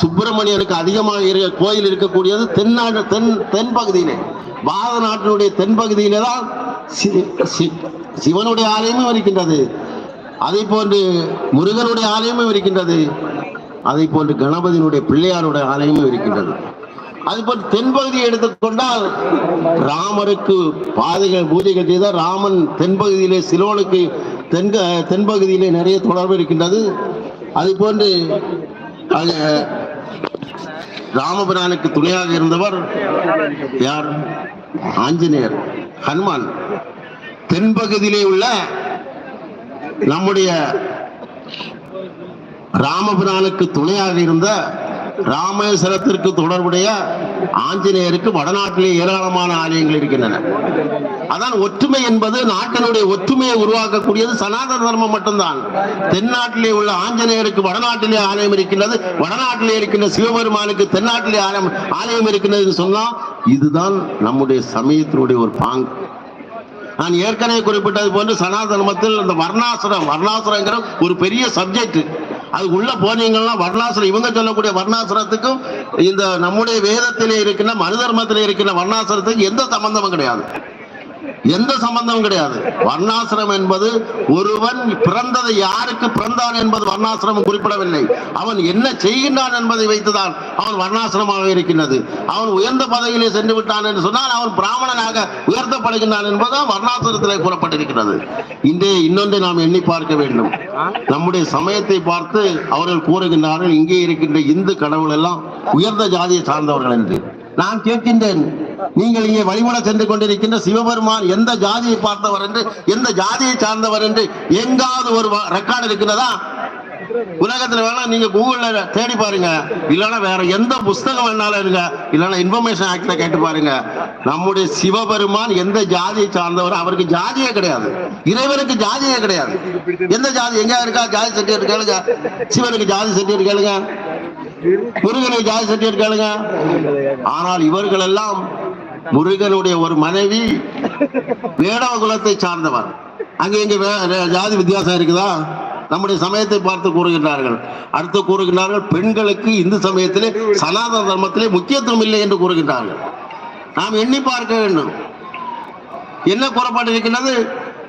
சுப்பிரமணியனுக்கு அதிகமாக இருக்க கோயில் இருக்கக்கூடியது தென்னாடு தென் தென்பகுதியிலே பாரத நாட்டினுடைய தென்பகுதியிலே தான் சிவனுடைய ஆலயமும் இருக்கின்றது. அதே போன்று முருகனுடைய ஆலயமும் இருக்கின்றது. அதே போன்று கணபதியினுடைய பிள்ளையாருடைய ஆலயமும் இருக்கின்றது. அதுபோல் தென்பகுதியை எடுத்துக்கொண்டால் ராமருக்கு பாதைகள் பூஜைகள் செய்த ராமன் தென்பகுதியிலே சிலோனுக்கு தென்க தென்பகுதியிலே நிறைய தொடர்பு இருக்கின்றது. அது போன்று ராமபிரானுக்கு துணையாக இருந்தவர் யார்? ஆஞ்சநேயர். ஹனுமான். தென்பகுதியிலே உள்ள நம்முடைய ராமபிரானுக்கு துணையாக இருந்த ராமேஸ்வரத்திற்கு தொடர்புடைய ஆஞ்சநேயருக்கு வடநாட்டிலே ஏராளமான ஆலயங்கள் இருக்கின்றன. அதான் ஒற்றுமை என்பது நாட்டினுடைய ஒற்றுமையை உருவாக்கக்கூடியது சனாதன தர்மம் மட்டும்தான். தென்னாட்டிலே உள்ள ஆஞ்சநேயருக்கு வடநாட்டிலே ஆலயம் இருக்கின்றது வடநாட்டிலே இருக்கின்ற சிவபெருமானுக்கு தென்னாட்டிலே ஆலயம் ஆலயம் இருக்கின்றது சொன்னால் இதுதான் நம்முடைய சமயத்தினுடைய ஒரு பாங்கு. நான் ஏற்கனவே குறிப்பிட்டது போன்று சனாதனமத்தில் இந்த வர்ணாசுரம் வர்ணாசுரங்கிற ஒரு பெரிய சப்ஜெக்ட் அது உள்ள போனீங்கன்னா வர்ணாசிரம் இவங்க சொல்லக்கூடிய வர்ணாசுரத்துக்கும் இந்த நம்முடைய வேதத்திலே இருக்கின்ற மனு தர்மத்திலே இருக்கின்ற வர்ணாசுரத்துக்கு எந்த சம்பந்தமும் கிடையாது. எந்த சம்பந்தமும் கிடையாது. வர்ணாசிரம் என்பது ஒருவன் பிறந்ததை யாருக்கு பிறந்தான் என்பது வர்ணாசிரமம் குறிப்பிடவில்லை. அவன் என்ன செய்கின்றான் என்பதை வைத்துதான் அவன் வர்ணாசிரமாக இருக்கின்றது. அவன் உயர்ந்த பதவியிலே சென்று விட்டான் என்று சொன்னால் அவன் பிராமணனாக உயர்த்தப்படுகின்றான் என்பதுதான் வர்ணாசிரத்திலே கூறப்பட்டிருக்கிறது இன்றே இன்னொன்றை நாம் எண்ணி பார்க்க வேண்டும். நம்முடைய சமயத்தை பார்த்து அவர்கள் கூறுகின்றார்கள் இங்கே இருக்கின்ற இந்து கடவுள் எல்லாம் உயர்ந்த ஜாதியை சார்ந்தவர்கள் என்று. நான் கேட்கின்றேன் நீங்கள் இங்கே வழிபட சென்று கொண்டிருக்கின்ற சிவபெருமான் எந்த ஜாதியை பார்த்தவர் என்று எந்த ஜாதியை சார்ந்தவர் என்று எங்காவது ஒரு ரெக்கார்டு இருக்கிறதா உலகத்துல வேணா நீங்க கூகுள்ல தேடி பாருங்க. இல்லைன்னா வேற எந்த புஸ்தகம் வேணாலும் இருங்க. இல்லைன்னா இன்ஃபர்மேஷன் ஆக்ட்ல கேட்டு பாருங்க. நம்முடைய சிவபெருமான் எந்த ஜாதியை சார்ந்தவர்? அவருக்கு ஜாதியே கிடையாது. இறைவனுக்கு ஜாதியே கிடையாது. எந்த ஜாதி? எங்க இருக்கா? ஜாதி சர்டிஃபிகேட் கேளுங்க. சிவனுக்கு ஜாதி சர்டிஃபிகேட் கேளுங்க. முருகனுக்கு ஜாதி சர்டிஃபிகேட் கேளுங்க. ஆனால் இவர்கள் எல்லாம் முருகனுடைய ஒரு மனைவி வேடவ குலத்தை சார்ந்தவர். அங்கே இங்கே ஜாதி வித்தியாசம் இருக்குதா? நம்முடைய சமயத்தை பார்த்து கூறுகின்றார்கள். அடுத்து கூறுகின்றார்கள் பெண்களுக்கு இந்து சமயத்திலே சனாதன தர்மத்திலே முக்கியத்துவம் இல்லை என்று கூறுகின்றார்கள். நாம் எண்ணி பார்க்க வேண்டும். என்ன கூறப்பட்டிருக்கின்றது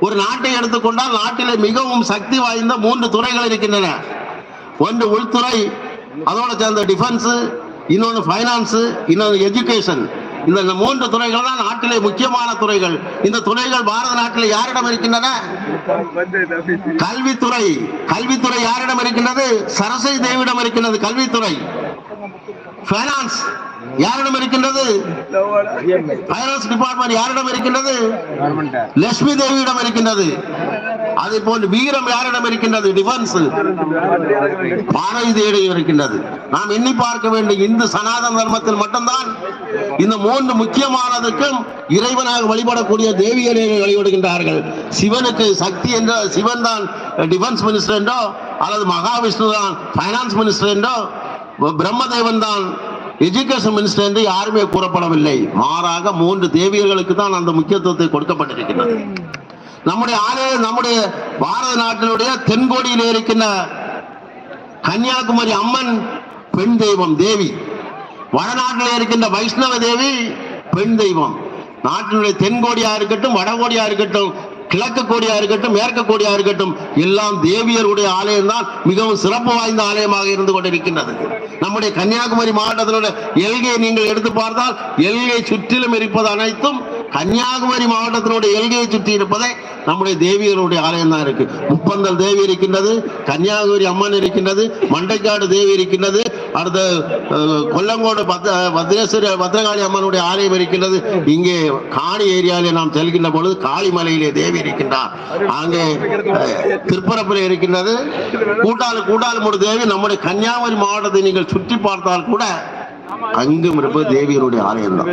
ஒரு நாட்டை எடுத்துக்கொண்டால் நாட்டிலே மிகவும் சக்தி வாய்ந்த மூன்று துறைகள் இருக்கின்றன. ஒன்று உள்துறை அதோட சேர்ந்த டிஃபென்ஸ் இன்னொன்று ஃபைனான்ஸ் இன்னொன்று எஜுகேஷன் இந்த மூன்று துறைகள் தான் நாட்டிலே முக்கியமான துறைகள். இந்த துறைகள் பாரத நாட்டில் யாரிடம் இருக்கின்றன? கல்வித்துறை. கல்வித்துறை யாரிடம் இருக்கின்றது? சரஸ்வதி தேவியிடம் இருக்கின்றது கல்வித்துறை. ஃபைனான்ஸ் யாரிடம் இருக்கின்றது? ஃபைனான்ஸ் டிபார்ட்மெண்ட் யாரிடம் இருக்கின்றது? லட்சுமி தேவியிடம் இருக்கின்றது. அதே போன்று வீரம் யாரிடம் இருக்கின்றது? டிஃபென்ஸ் பாரதியிடம் இருக்கின்றது. நாம் எண்ணி பார்க்க வேண்டும் இந்து சனாதன தர்மத்தில் மட்டும்தான் இந்த மூன்று முக்கியமானதுக்கும் இறைவனாக வழிபடக்கூடிய தேவியரை வழிபடுகின்றார்கள். சிவனுக்கு சக்தி என்ற சிவன் தான் டிஃபென்ஸ் மினிஸ்டர் என்றோ அல்லது மகாவிஷ்ணு தான் ஃபைனான்ஸ் மினிஸ்டர் என்றோ பிரம்மதேவன் தான் எஜுகேஷன் மினிஸ்டர் என்று யாருமே கூறப்படவில்லை. மாறாக மூன்று தேவியர்களுக்கு தான் அந்த முக்கியத்துவத்தை கொடுக்கப்பட்டிருக்கின்றது. நம்முடைய ஆலய நம்முடைய பாரத நாட்டினுடைய தென்கோடியில் இருக்கின்ற கன்னியாகுமரி அம்மன் பெண் தெய்வம் தேவி. வடநாட்டில் இருக்கின்ற வைஷ்ணவ தேவி பெண் தெய்வம். நாட்டினுடைய தென்கோடியா இருக்கட்டும் வடகோடியா இருக்கட்டும் கிழக்கு கோடியா இருக்கட்டும் மேற்கு கோடியா இருக்கட்டும் எல்லாம் தேவியருடைய ஆலயம் தான் மிகவும் சிறப்பு வாய்ந்த ஆலயமாக இருந்து கொண்டிருக்கின்றது. நம்முடைய கன்னியாகுமரி மாவட்டத்தினுடைய எல்கையை நீங்கள் எடுத்து பார்த்தால் எல்கை சுற்றிலும் இருப்பது அனைத்தும் கன்னியாகுமரி மாவட்டத்தினுடைய எல்கையை சுற்றி இருப்பதை நம்முடைய தேவியருடைய ஆலயம் தான் இருக்கு. முப்பந்தல் தேவி இருக்கின்றது கன்னியாகுமரி அம்மன் இருக்கின்றது மண்டைக்காடு தேவி இருக்கின்றது அடுத்த கொல்லங்கோடு பத்த பத்ரேஸ்வரி பத்ரகாளி அம்மனுடைய ஆலயம் இருக்கின்றது. இங்கே காணி ஏரியாவிலே நாம் செல்கின்ற பொழுது காளிமலையிலே தேவி இருக்கின்றார். அங்கே திருப்பரப்பில் இருக்கின்றது. கூட்டாளி கூட்டாளி தேவி நம்முடைய கன்னியாகுமரி மாவட்டத்தை நீங்கள் சுற்றி பார்த்தால் கூட அங்கும் இருப்பது தேவியருடைய ஆலயம் தான்.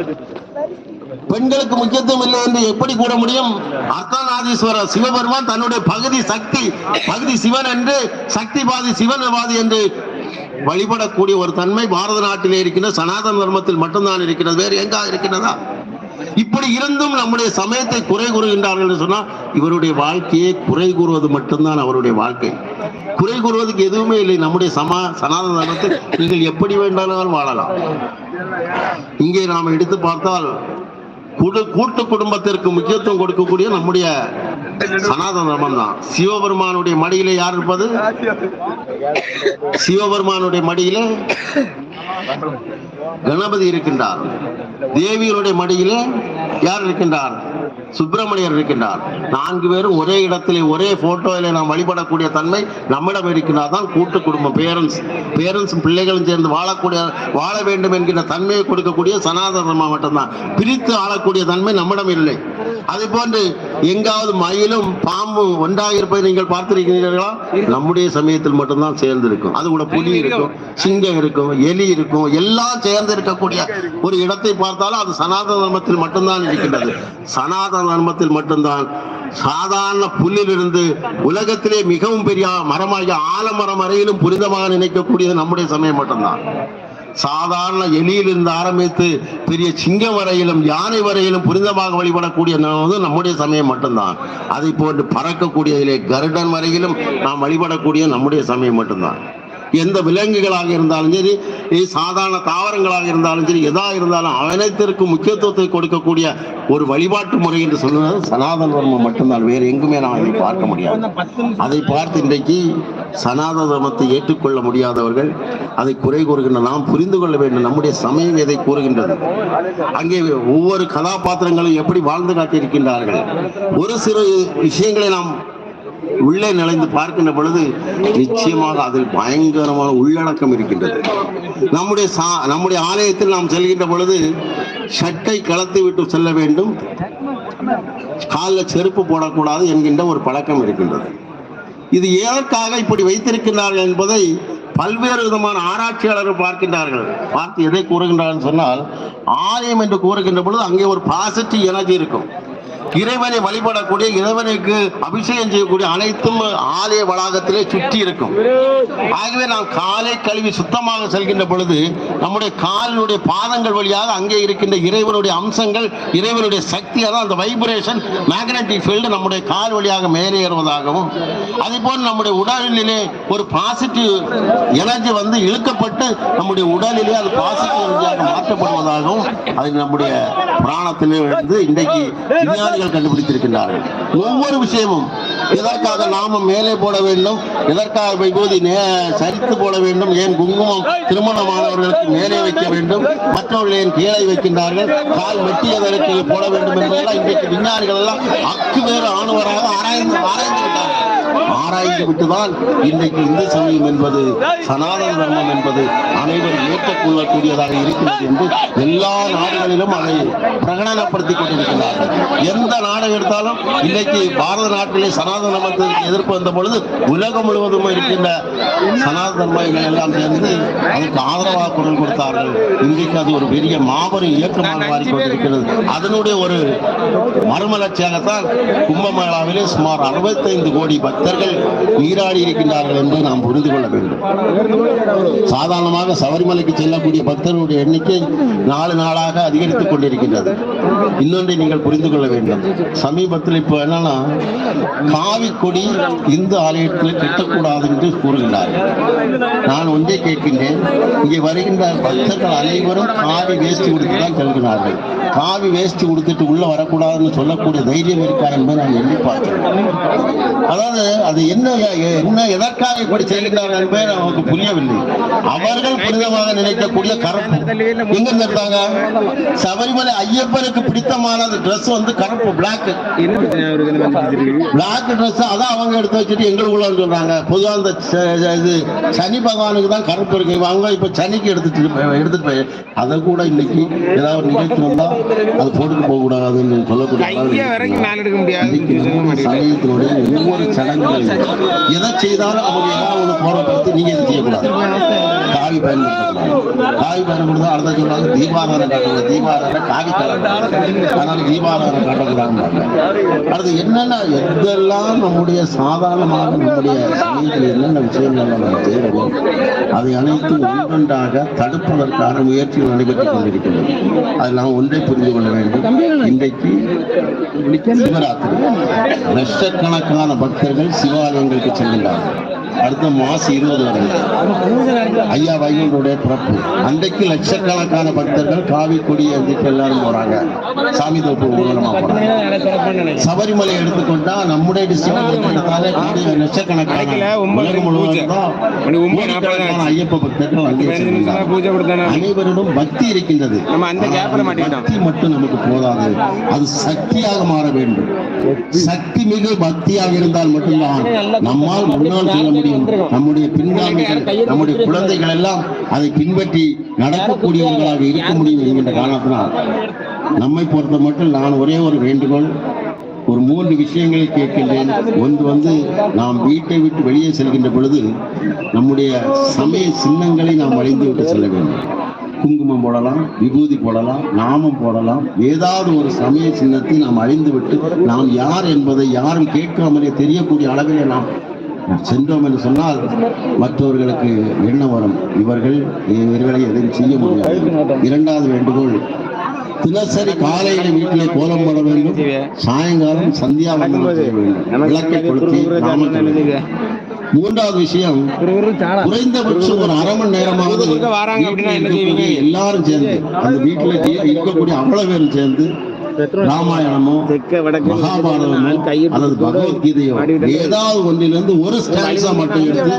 பெண்களுக்கு முக்கியத்துவம் இல்லை என்று எப்படி கூற முடியும்? அர்த்தநாதீஸ்வரர் சிவபெருமான் தன்னுடைய பகுதி சக்தி பகுதி சிவன் என்று சக்தி பாதி சிவன் பாதி என்று வழிபடக்கூடிய ஒரு தன்மை பாரத நாட்டிலே இருக்கின்ற சனாதன தர்மத்தில் மட்டும்தான் இருக்கிறது வேறு எங்கா இருக்கின்றதா இப்படி இருந்தும் நம்முடைய சமயத்தை குறை கூறுகின்றார்கள் என்று சொன்னால் இவருடைய வாழ்க்கையை குறை கூறுவது மட்டும்தான் அவருடைய வாழ்க்கை. குறை கூறுவதற்கு எதுவுமே இல்லை நம்முடைய சமா சனாதன தர்மத்தில் நீங்கள் எப்படி வேண்டாலும் வாழலாம். இங்கே நாம் எடுத்து பார்த்தால் கூட்டு குடும்பத்திற்கு முக்கியத்துவம் கொடுக்கக்கூடிய நம்முடைய சனாதன தர்மம் தான். சிவபெருமானுடைய மடியிலே யார் இருப்பது? சிவபெருமானுடைய மடியிலே கணபதி இருக்கின்றார். தேவியனுடைய மடியிலே யார் இருக்கின்றார்? சுப்பிரமணியர் இருக்கின்றார். நான்கு பேரும் ஒரே இடத்திலே ஒரே போட்டோவிலே நாம் வழிபடக்கூடிய தன்மை நம்மிடம் இருக்கின்றார். தான் கூட்டு குடும்பம் பேரண்ட்ஸ் பேரண்ட்ஸ் பிள்ளைகளும் சேர்ந்து வாழக்கூடிய வாழ வேண்டும் என்கிற தன்மையை கொடுக்கக்கூடிய சனாதன தர்மம் மட்டும்தான். பிரித்து ஆளக்கூடிய தன்மை நம்மிடம் இல்லை. அதே போன்று எங்காவது மயிலும் பாம்பும் ஒன்றாக இருப்பதை நீங்கள் பார்த்திருக்கிறீர்களா? நம்முடைய சமயத்தில் மட்டும்தான் சேர்ந்து இருக்கும் அது கூட புலி இருக்கும் சிங்கம் இருக்கும் எலி இருக்கும் எல்லாம் சேர்ந்து இருக்கக்கூடிய ஒரு இடத்தை பார்த்தாலும் அது சனாதன தர்மத்தில் மட்டும்தான் இருக்கின்றது. சனாதன தர்மத்தில் மட்டும்தான். சாதாரண புல்லிலிருந்து உலகத்திலே மிகவும் பெரிய மரமாகிய ஆலமரம் வரையிலும் புனிதமாக நினைக்கக்கூடியது நம்முடைய சமயம் மட்டும்தான். சாதாரண எலியிலிருந்து ஆரம்பித்து பெரிய சிங்கம் வரையிலும் யானை வரையிலும் புனிதமாக வழிபடக்கூடிய நம்முடைய சமயம் மட்டும்தான். அதை போன்று பறக்கக்கூடியதிலே கருடன் வரையிலும் நாம் வழிபடக்கூடிய நம்முடைய சமயம் மட்டும்தான். எந்த விலங்குகளாக இருந்தாலும் சரி சாதாரண தாவரங்களாக இருந்தாலும் சரி எதாக இருந்தாலும் அனைத்திற்கும் முக்கியத்துவத்தை கொடுக்கக்கூடிய ஒரு வழிபாட்டு முறை என்று சொல்லுவது சனாதன தர்மம் மட்டும்தான். வேறு எங்குமே நாம் அதை பார்க்க முடியாது. அதை பார்த்து இன்றைக்கு சனாதன தர்மத்தை ஏற்றுக்கொள்ள முடியாதவர்கள் அதை குறை கூறுகின்ற நாம் புரிந்து கொள்ள வேண்டும். நம்முடைய சமயம் எதை கூறுகின்றது? அங்கே ஒவ்வொரு கதாபாத்திரங்களும் எப்படி வாழ்ந்து காட்டியிருக்கின்றார்கள்? ஒரு சிறு விஷயங்களை நாம் உள்ளே நுழைந்து பார்க்கின்ற பொழுது நிச்சயமாக அதில் பயங்கரமான உள்ளடக்கம் இருக்கின்றது. நம்முடைய சா- நம்முடைய ஆலயத்தில் நாம் செல்கின்ற பொழுது ஷட்டை கலத்து விட்டு செல்ல வேண்டும். காலில் செருப்பு போடக்கூடாது என்கின்ற ஒரு பழக்கம் இருக்கின்றது. இது எதற்காக இப்படி வைத்திருக்கின்றார்கள் என்பதை பல்வேறு விதமான ஆராய்ச்சியாளர்கள் பார்க்கின்றார்கள். பார்த்து எதை கூறுகின்றார்கள் சொன்னால் ஆலயம் என்று கூறுகின்ற பொழுது அங்கே ஒரு பாசிட்டிவ் எனர்ஜி இருக்கும். இறைவனை வழிபடக்கூடிய இறைவனுக்கு அபிஷேகம் செய்யக்கூடிய அனைத்தும் ஆலய வளாகத்திலே சுற்றி இருக்கும். ஆகவே நாம் காலை கழுவி சுத்தமாக செல்கின்ற பொழுது நம்முடைய காலினுடைய பாதங்கள் வழியாக அங்கே இருக்கின்ற இறைவனுடைய அம்சங்கள் இறைவனுடைய சக்தி அதான் அந்த வைப்ரேஷன் மேக்னட்டிக் ஃபீல்டு நம்முடைய கால் வழியாக மேலே ஏறுவதாகவும் அதே போல் நம்முடைய உடலிலே ஒரு பாசிட்டிவ் எனர்ஜி வந்து இழுக்கப்பட்டு நம்முடைய உடலிலே அது பாசிட்டிவ் எனர்ஜியாக மாற்றப்படுவதாகவும் அது நம்முடைய பிராணத்திலே வந்து இன்றைக்கு விஞ்ஞானிகள் கண்டுபிடித்திருக்கின்றார்கள். ஒவ்வொரு விஷயமும் எதற்காக நாமம் மேலே போட வேண்டும்? எதற்காக விபூதி சரித்து போட வேண்டும்? ஏன் குங்குமம் திருமணமானவர்களுக்கு மேலே வைக்க வேண்டும்? மற்றவர்கள் ஏன் கீழே வைக்கின்றார்கள்? கால் வெட்டியதற்கு போட வேண்டும் என்பதெல்லாம் இன்றைக்கு விஞ்ஞானிகள் எல்லாம் அக்கு வேறு ஆணுவராக ஆராய்ந்து ஆராய்ந்து விட்டார்கள் ஆராய்ந்து விட்டுதான் இன்றைக்கு இந்து சமயம் என்பது சனாதன தர்மம் என்பது அனைவரும் ஏற்றுக்கொள்ளக்கூடியதாக இருக்கிறது என்று எல்லா நாடுகளிலும் அதை பிரகடனப்படுத்திக் கொண்டிருக்கிறார்கள். எந்த நாடகம் எடுத்தாலும் இன்றைக்கு பாரத நாட்டிலே சனாதன தர்மத்திற்கு எதிர்ப்பு வந்த பொழுது உலகம் முழுவதும் இருக்கின்ற சனாதன தர்மங்கள் எல்லாம் சேர்ந்து அதற்கு ஆதரவாக குரல் கொடுத்தார்கள். இன்றைக்கு அது ஒரு பெரிய மாபெரும் இயக்கமாக மாறிக்கொண்டிருக்கிறது. அதனுடைய ஒரு மறுமலர்ச்சியாகத்தான் கும்பமேளாவிலே சுமார் அறுபத்தைந்து கோடி பக்தர்கள் பக்தர்கள் நீராடி இருக்கின்றார்கள் என்று நாம் புரிந்து கொள்ள வேண்டும். சாதாரணமாக சபரிமலைக்கு செல்லக்கூடிய பக்தர்களுடைய எண்ணிக்கை நாலு நாளாக அதிகரித்துக் கொண்டிருக்கின்றது. இன்னொன்றை நீங்கள் புரிந்து கொள்ள வேண்டும். சமீபத்தில் இப்போ என்னன்னா காவி கொடி இந்து ஆலயத்தில் கட்டக்கூடாது என்று கூறுகின்றார்கள். நான் ஒன்றே கேட்கின்றேன் இங்கே வருகின்ற பக்தர்கள் அனைவரும் காவி வேஸ்டி உடுத்தி தான் செல்கிறார்கள் காவி வேஷ்டி கொடுத்துட்டு உள்ள வரக்கூடாதுன்னு சொல்லக்கூடிய தைரியம் இருக்கா என்பதை நான் எண்ணி பார்த்தேன். அதாவது அது என்ன என்ன எதற்காக இப்படி செய்கின்றார்கள் என்பதை நமக்கு புரியவில்லை. அவர்கள் புனிதமாக நினைக்கக்கூடிய கருப்பு. எங்க இருந்தாங்க சபரிமலை ஐயப்பனுக்கு பிடித்தமான ட்ரெஸ் வந்து கருப்பு பிளாக் என்ன பிளாக் ட்ரெஸ் அதான் அவங்க எடுத்து வச்சுட்டு எங்களுக்குள்ள சொல்றாங்க. பொதுவா அந்த இது சனி பகவானுக்கு தான் கருப்பு இருக்கு. அவங்க இப்ப சனிக்கு எடுத்துட்டு போய்- எடுத்துட்டு போய் அதை கூட இன்னைக்கு ஏதாவது நிகழ்ச்சி வந்தா அது போட்டுட்டு போக கூடாதுன்னு சொல்லக்கூடிய வரைக்கும் நான் எடுக்க முடியாது. சமயத்தினுடைய ஒவ்வொரு சடங்குகள் எதை செய்தாலும் அவங்க ஏதாவது ஒன்று போறப்படுத்தி நீங்க இதை செய்யக்கூடாது. காவி பயன்படுத்தக்கூடாது காவி பயன்படுத்தா அடுத்த சொல்றாங்க தீபாராதனை காட்டுங்க தீபாராதனை காவி கலர் அதனால தீபாராதனை காட்டக்கூடாதுன்னு அடுத்து என்னென்ன எதெல்லாம் நம்முடைய சாதாரணமாக நம்முடைய சமயத்தில் என்னென்ன விஷயங்கள் நம்ம செய்கிறோம் அதை அனைத்தும் ஒன்றொன்றாக தடுப்பதற்கான முயற்சிகள் நடைபெற்றுக் கொண்டிருக்கின்றது அதில் நாம் ஒன்றை புரிந்து கொள்ள வேண்டும். இன்றைக்கு சிவராத்திரி. லட்சக்கணக்கான பக்தர்கள் சிவாலயங்களுக்கு செல்கின்றார்கள். அடுத்த மாசம் இருபது வருது ஐயா வைகுண்டருடைய பிறப்பு. அன்றைக்கு லட்சக்கணக்கான பக்தர்கள் காவி கொடி எழுதிட்டு எல்லாரும் போறாங்க. சாமி தோப்பு ஊர்வலமா போறாங்க. சபரிமலை எடுத்துக்கொண்டா நம்முடைய டிஸ்ட்ரிக்ட் லட்சக்கணக்கான உலகம். முழுவதும் ஐயப்ப பக்தர்கள் அனைவரிடம் பக்தி இருக்கின்றது. பக்தி மட்டும் நமக்கு போதாது. அது சக்தியாக மாற வேண்டும். சக்தி மிகு பக்தியாக இருந்தால் மட்டும்தான் நம்மால் முன்னால் செல்ல முடியும். நம்முடைய பின்காமிகள் நம்முடைய குழந்தைகள் எல்லாம் அதை பின்பற்றி நடக்கக்கூடியவர்களாக இருக்க முடியும் என்கின்ற காரணத்தினால். நம்மை பொறுத்த மட்டும் நான் ஒரே ஒரு வேண்டுகோள் ஒரு மூன்று விஷயங்களை கேட்கின்றேன். ஒன்று வந்து நாம் வீட்டை விட்டு வெளியே செல்கின்ற பொழுது நம்முடைய சமய சின்னங்களை நாம் அழிந்து விட்டு செல்ல வேண்டும். குங்குமம் போடலாம் விபூதி போடலாம் நாமம் போடலாம் ஏதாவது ஒரு சமய சின்னத்தை நாம் அழிந்து விட்டு நாம் யார் என்பதை யாரும் கேட்காமலே தெரியக்கூடிய அளவிலே நாம் சென்றோம் என்று சொன்னால் மற்றவர்களுக்கு எண்ணம் வரும்? இவர்கள் இவர்களை எதையும் செய்ய முடியாது. இரண்டாவது வேண்டுகோள் தினசரி காலையில வீட்டிலே கோலம் போட வேண்டும். சாயங்காலம் செய்ய வேண்டும். விளக்கை கொளுத்தி. மூன்றாவது விஷயம் குறைந்தபட்சம் ஒரு அரை மணி நேரமாவது என்ன எல்லாரும் சேர்ந்து அந்த வீட்டுல இருக்கக்கூடிய அவ்வளவு பேரும் சேர்ந்து ராமாயணமோ தெற்க வடக்கு மகாபாரதமோ அல்லது பகவத்கீதையோ ஏதாவது ஒன்றிலிருந்து ஒரு ஸ்டான்ஸா மட்டும் எடுத்து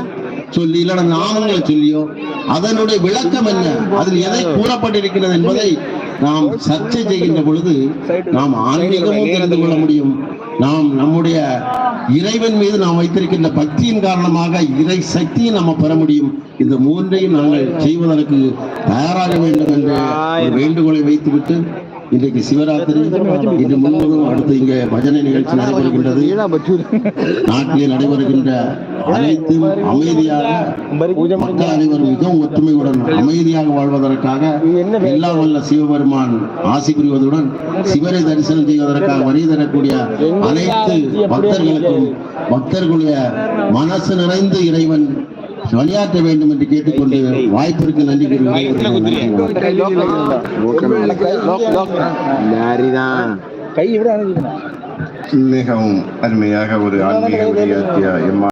சொல்லி இல்லைன்னா நாமங்களை சொல்லியோ அதனுடைய விளக்கம் என்ன? அதில் எதை கூறப்பட்டிருக்கிறது என்பதை நாம் சர்ச்சை செய்கின்ற பொழுது நாம் ஆன்மீகமும் தெரிந்து கொள்ள முடியும். நாம் நம்முடைய இறைவன் மீது நாம் வைத்திருக்கின்ற பக்தியின் காரணமாக இறை சக்தியை நம்ம பெற முடியும். இந்த மூன்றையும் நாங்கள் செய்வதற்கு தயாராக வேண்டும் என்ற வேண்டுகோளை வைத்துவிட்டு இன்றைக்கு சிவராத்திரி. இன்று முழுவதும் அடுத்து இங்கே பஜனை நிகழ்ச்சி நடைபெறுகின்றது. நாட்டிலே நடைபெறுகின்ற அனைத்தும் அமைதியாக மக்கள் அனைவரும் மிகவும் ஒற்றுமையுடன் அமைதியாக வாழ்வதற்காக எல்லாம் வல்ல சிவபெருமான் ஆசி புரிவதுடன் சிவரை தரிசனம் செய்வதற்காக வரி தரக்கூடிய அனைத்து பக்தர்களுக்கும் பக்தர்களுடைய மனசு நிறைந்து இறைவன் வழியாற்ற வேண்டும் என்று கேட்டுக்கொண்டு வாய்ப்பிற்கு நன்றி கூறுகிறேன் மிகவும் அருமையாக ஒரு ஆன்மீக